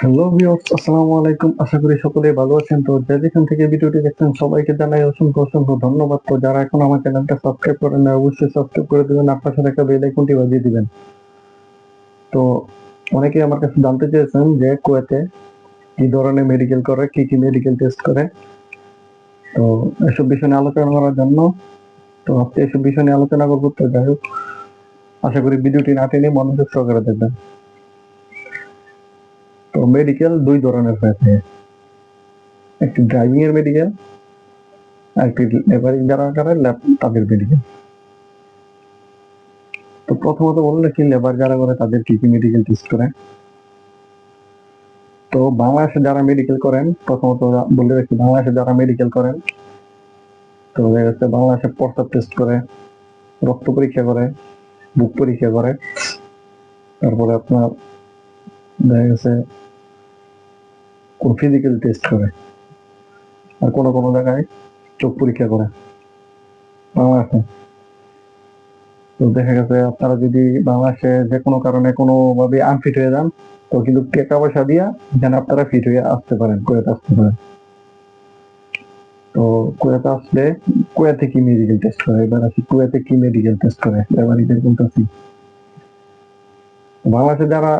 Hello viewers আসসালামু আলাইকুম। আশা করি সকলে ভালো আছেন। তো যে যেখান থেকে ভিডিওটি দেখছেন, সবাইকে জানাই অসংখ্য অসংখ্য ধন্যবাদ। তো যারা এখন আমার চ্যানেলটা সাবস্ক্রাইব করেন না অবশ্যই সাবস্ক্রাইব করে দিবেন সাথে একটা বেল আইকনটি বাজিয়ে দিবেন। তো অনেকেই আমার কাছে জানতে চেয়েছেন যে কুয়েতে কি ধরনের মেডিকেল করে, কি কি মেডিকেল টেস্ট করে। তো এসব বিষয় নিয়ে আলোচনা করার জন্য, তো আজকে এসব বিষয় নিয়ে আলোচনা করব। তো যাই হোক, আশা করি ভিডিওটি না টেনে মনোযোগ সহকারে দেখবেন। তো মেডিকেল দুই ধরনের হয়ে থাকে একটি ড্রাইভিং এর মেডিকেল আর একটি লেবারিং যারা করে তাদের মেডিকেল তো প্রথমত বললে কি লেবার যারা করে, তাদের কি কি মেডিকেল টেস্ট করে? তো বাংলাদেশে যারা মেডিকেল করেন, প্রথমত বলে রাখি, বাংলাদেশে যারা মেডিকেল করেন, তো দেখা বাংলাদেশে প্রস্তাব টেস্ট করে, রক্ত পরীক্ষা করে, বুক পরীক্ষা করে, তারপরে আপনার দেখা গেছে কোন ফিজিক্যাল টেস্ট করে। আর কোনো কোনো জায়গায় চোখ পরীক্ষা করে। বাংলাদেশে তো দেখা গেছে আপনারা যদি বাংলাদেশে যে কোনো কারণে কোনোভাবে আনফিট হয়ে যান, তো কিন্তু টাকা পয়সা দিয়া যেন আপনারা ফিট হয়ে আসতে পারেন, কুয়েতে আসতে পারেন। তো কুয়েতে আসলে কুয়েতে কি মেডিকেল টেস্ট করে? এবার আসি, কুয়েতে কি মেডিকেল টেস্ট করে? এবার এটা বলতেছি। বাংলাদেশে যারা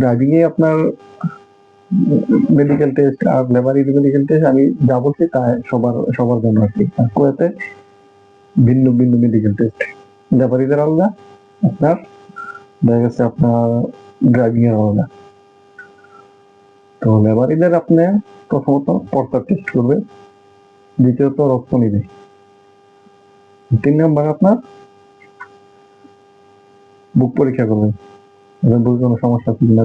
ড্রাইভিং এ আপনার মেডিকেল টেস্ট আর লেবারি মেডিকেল টেস্ট আমি যা বলছি তা সবার সবার জন্য আর কি। আর কুয়েতে ভিন্ন ভিন্ন মেডিকেল টেস্ট লেবারিদের আলাদা, আপনার দেখা গেছে আপনার ড্রাইভিং এর আলাদা। তো লেবারিদের আপনি প্রথমত পর্দা টেস্ট করবে, দ্বিতীয়ত রক্ত নিবে। তিন নাম্বার আপনার বুক পরীক্ষা করবেন বুকে কোনো সমস্যা আছে কিনা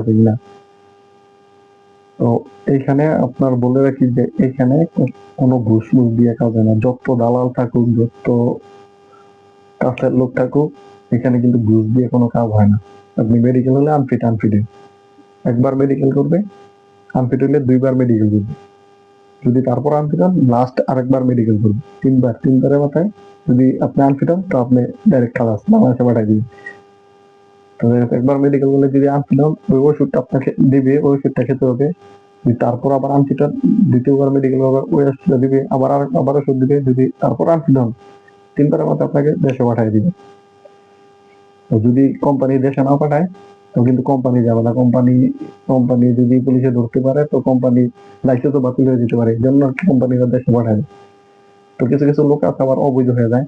আছে কিনা তো এইখানে আপনার বলে রাখি যে কোনো ঘুষ দিয়ে কাজ হয় না। যত দালাল থাকুক, যত কাছের লোক থাকুক, এখানে কিন্তু ঘুষ দিয়ে কোনো কাজ হয় না। আপনি মেডিকেল হলে আনফিট আনফিট একবার মেডিকেল করবে আনফিট হলে দুইবার মেডিকেল করবে। যদি তারপর আনফিট হন লাস্ট আরেকবার মেডিকেল করবে। তিনবার, তিনবারের মাথায় যদি আপনি আনফিট হন, তো আপনি ডাইরেক্ট খালাস বাংলাদেশে পাঠাই দিবেন। একবার মেডিকেল করলে যদি হন ওই ওষুধটা আপনাকে দিবে, ওই ওষুধটা খেতে হবে। তারপর আবার আনফিট হন দ্বিতীয়বার মেডিকেল ওই ওষুধটা দিবে, আবার আবার ওষুধ দিবে, যদি তারপর হন তিনবারের মধ্যে আপনাকে দেশে পাঠাই দিবে। যদি কোম্পানি দেশে না পাঠায়, তো কিন্তু কোম্পানি যাবে না। কোম্পানি কোম্পানি যদি পুলিশে ধরতে পারে, তো কোম্পানি লাইসেন্স বাতিল হয়ে যেতে পারে। এই জন্য কোম্পানিরা দেশে পাঠায় তো কিছু কিছু লোক আছে আবার অবৈধ হয়ে যায়।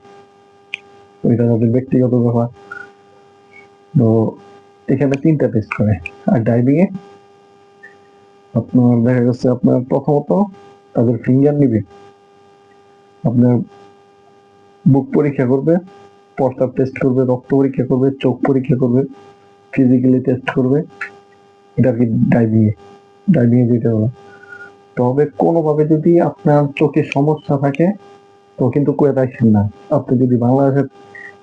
ওইটা তাদের ব্যক্তিগত ব্যাপার। তো এখানে তিনটা টেস্ট করে। আর ড্রাইভিং এ আপনার দেখা যাচ্ছে আপনার প্রথমত তাদের ফিঙ্গার নিবে। আপনার বুক পরীক্ষা করবে টেস্ট করবে, রক্ত পরীক্ষা করবে, চোখ পরীক্ষা করবে ফিজিক্যালি টেস্ট করবে। এটা কি ড্রাইভিং এ ড্রাইভিং এ যেটা হলো তবে কোনোভাবে যদি আপনার চোখে সমস্যা থাকে, তো কিন্তু কুয়েত আসেন না। আপনি যদি বাংলাদেশের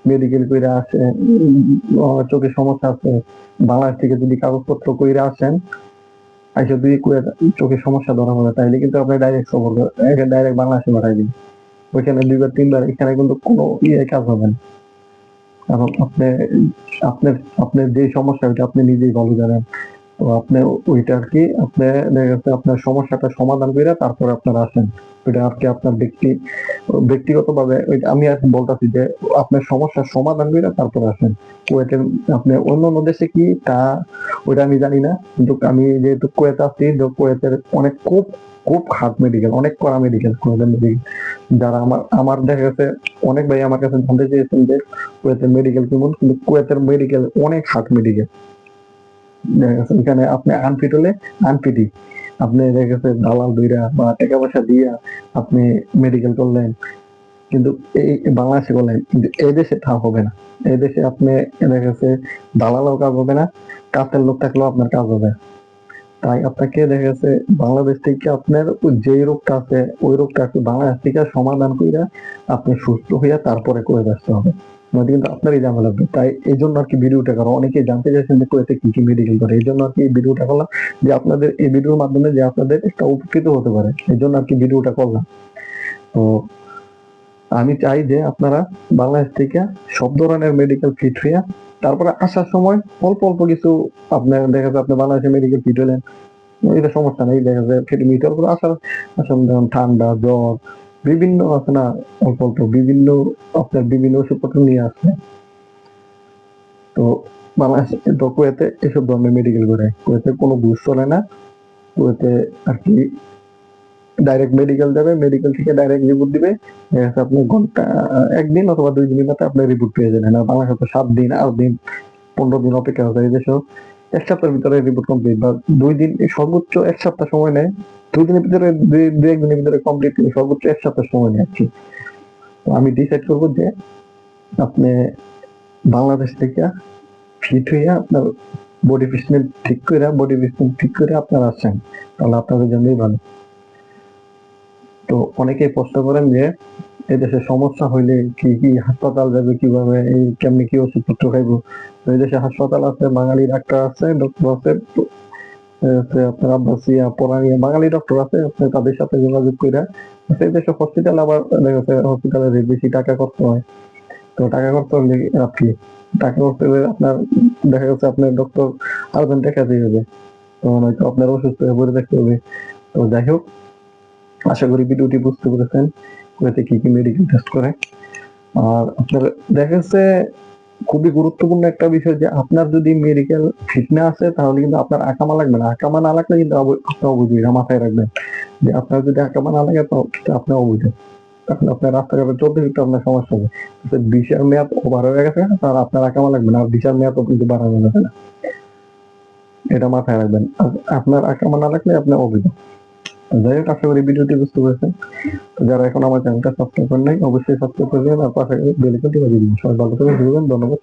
মেডিকেল কইরা আসেন উম, চোখে সমস্যা আছে বাংলাদেশ থেকে যদি কাগজপত্র কইরা আসেন আইসা যদি কুয়েত চোখে সমস্যা ধরা পড়ে তাইলে কিন্তু আপনি ডাইরেক্ট খবর ডাইরেক্ট বাংলাদেশে পাঠাই দিন। ওইখানে দুইবার তিনবার এখানে কিন্তু কোনো ইয়ে কাজ হবে না। কারণ আপনি আপনার আপনার যে সমস্যা ওইটা আপনি নিজেই ভালো জানেন আপনি ওইটা আর কি, আপনি দেখা আপনার সমস্যাটা সমাধান করে তারপরে আপনারা আসেন। ওইটা আর কি আপনার ব্যক্তি, ব্যক্তিগতভাবে আমি আর বলতেছি যে আপনার সমস্যার সমাধান করে তারপরে আসেন। কুয়েতের আপনি অন্য অন্য দেশে কি, তা ওইটা আমি জানি না। কিন্তু আমি যেহেতু কুয়েতে আছি, তো কুয়েতের অনেক খুব খুব হার্ড মেডিকেল অনেক কড়া মেডিকেল কুয়েতের মেডিকেল যারা আমার আমার দেখা গেছে, অনেক ভাই আমার কাছে জানতে চেয়েছেন যে কুয়েতের মেডিকেল কেমন, কিন্তু কুয়েতের মেডিকেল অনেক হার্ড মেডিকেল এখানে আপনি আনফিট হলে আনফিটি আপনি দেখা গেছে দালাল দইরা বা টাকা পয়সা দিয়া আপনি মেডিকেল করলেন। কিন্তু এই বাংলাদেশে করলেন, কিন্তু এই দেশে তা হবে না। এই দেশে আপনি দেখা গেছে দালালও কাজ হবে না, কাছের লোক থাকলেও আপনার কাজ হবে। তাই আপনাকে দেখা গেছে বাংলাদেশ থেকে আপনার যে রোগটা আছে, ওই রোগটা একটু বাংলাদেশ থেকে সমাধান কইরা আপনি সুস্থ হইয়া তারপরে করে ব্যস্ত হবে নয়তো কিন্তু আপনারই জানা লাগবে। তাই এই জন্য আর কি ভিডিওটা করো অনেকে জানতে চাইছেন যে কুয়েতে কি কি মেডিকেল করে এই জন্য আর কি এই ভিডিওটা করলাম যে আপনাদের, এই ভিডিওর মাধ্যমে যে আপনাদের একটা উপকৃত হতে পারে এই জন্য আর কি ভিডিওটা করলাম। তো আমি চাই যে আপনারা বাংলাদেশ থেকে সব ধরনের মেডিকেল ফিট হইয়া তারপরে আসার সময় অল্প অল্প কিছু আপনার দেখা যাচ্ছে আপনি বাংলাদেশে মেডিকেল ফিট হলেন, এটা সমস্যা নেই, দেখা যায় ফিট মিট হওয়ার পরে আসার যেমন ঠান্ডা, জ্বর বিভিন্ন আছে না অল্প অল্প বিভিন্ন আপনার বিভিন্ন ওষুধপত্র নিয়ে আসছে তো বাংলাদেশ তো কুয়েতে এসব ধরনের মেডিকেল করে। কুয়েতে কোনো ঘুষ চলে না। কুয়েতে আর কি ডাইরেক্ট মেডিকেল যাবে মেডিকেল থেকে ডাইরেক্ট রিপোর্ট দিবে। আপনি ঘণ্টা, একদিন অথবা দুই দিনের মধ্যে আপনার রিপোর্ট পেয়ে যাবেন। আর বাংলাদেশে তো সাত দিন, আট দিন, পনেরো দিন অপেক্ষা হয় দেশেও এক সপ্তাহের ভিতরে রিপোর্ট কমপ্লিট বা দুই দিন, সর্বোচ্চ এক সপ্তাহ সময় নেয়। দুই দিনের ভিতরে, দুই একদিনের ভিতরে কমপ্লিট সর্বোচ্চ এক সপ্তাহ সময় তো আমি ডিসাইড করব যে আপনি বাংলাদেশ থেকে ফিট আপনার বডি ঠিক করে বডি ঠিক করে আপনার আসছেন তাহলে আপনাদের জন্যই ভালো। তো অনেকেই প্রশ্ন করেন যে, এদেশে সমস্যা হইলে কি কি হাসপাতাল যাবে কীভাবে, এই কেমনি কি ওষুধপত্র খাইবো? এই হাসপাতাল আছে বাঙালি ডাক্তার আছে ডক্টর আছে তো, এ, আছে আপনার আব্বাসিয়া বাঙালি ডক্টর আছে আপনি তাদের সাথে যোগাযোগ করে এই দেশে হসপিটাল আবার দেখা যাচ্ছে হসপিটালে বেশি টাকা খরচ হয়। তো টাকা খরচ হলে কি টাকা খরচ হলে আপনার দেখা যাচ্ছে আপনার ডক্টর আরেকজন টাকা দিয়ে হবে তখন হয়তো আপনার অসুস্থ হয়ে পড়ে থাকতে হবে। তো যাই হোক আশা করি ভিডিওটি বুঝতে পেরেছেন। এতে কি কি মেডিকেল টেস্ট করে। আর আপনার দেখা যাচ্ছে খুবই গুরুত্বপূর্ণ একটা বিষয় যে আপনার যদি মেডিকেল ফিট না আছে, তাহলে কিন্তু আপনার আকামা লাগবে না। আকামা না লাগলে কিন্তু আপনি অবৈধ এটা মাথায় রাখবেন। যে আপনার যদি আকামা না লাগে, তো আপনি অবৈধ তাহলে আপনার রাস্তাঘাটে চলতে আপনার সমস্যা হবে। ভিসার মেয়াদ ওভার হয়ে গেছে, তার আপনার আকামা লাগবে না। আর ভিসার মেয়াদ কিন্তু বাড়ানো যাবে না? এটা মাথায় রাখবেন। আপনার আকামা না লাগলে আপনি অবৈধ যাই হোক, আশা করি ভিডিওটি বুঝতে পেরেছেন। যারা এখন আমার চ্যানেলটা সাবস্ক্রাইব করেন নাই, অবশ্যই সাবস্ক্রাইব করবেন আর পাশে বেলিকনটি বাজিয়ে দিন সবাই ভালো ধন্যবাদ।